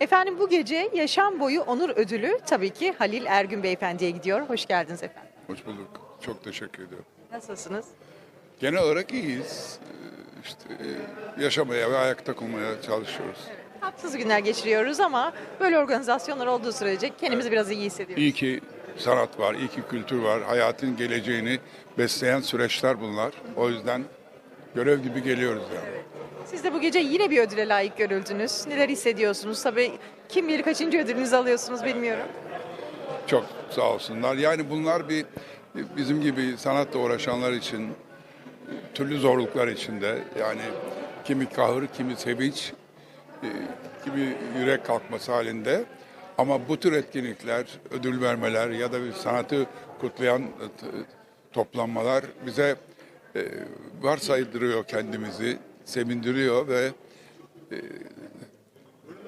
Efendim bu gece yaşam boyu onur ödülü tabii ki Halil Ergün Beyefendi'ye gidiyor. Hoş geldiniz efendim. Hoş bulduk. Çok teşekkür ediyorum. Nasılsınız? Genel olarak iyiyiz. Ee, İşte e, yaşamaya ve ayakta kalmaya çalışıyoruz. Tatsız günler geçiriyoruz ama böyle organizasyonlar olduğu sürece kendimizi biraz iyi hissediyoruz. İyi ki sanat var, iyi ki kültür var. Hayatın geleceğini besleyen süreçler bunlar. O yüzden görev gibi geliyoruz yani. Siz de bu gece yine bir ödüle layık görüldünüz. Neler hissediyorsunuz? Tabii kim bilir kaçıncı ödülünüzü alıyorsunuz bilmiyorum. Çok sağ olsunlar. Yani bunlar bir bizim gibi sanatla uğraşanlar için türlü zorluklar içinde yani kimi kahır, kimi sevinç, e, kimi yürek kalkması halinde. Ama bu tür etkinlikler, ödül vermeler ya da bir sanatı kutlayan e, toplanmalar bize e, varsaydırıyor kendimizi, sevindiriyor ve e,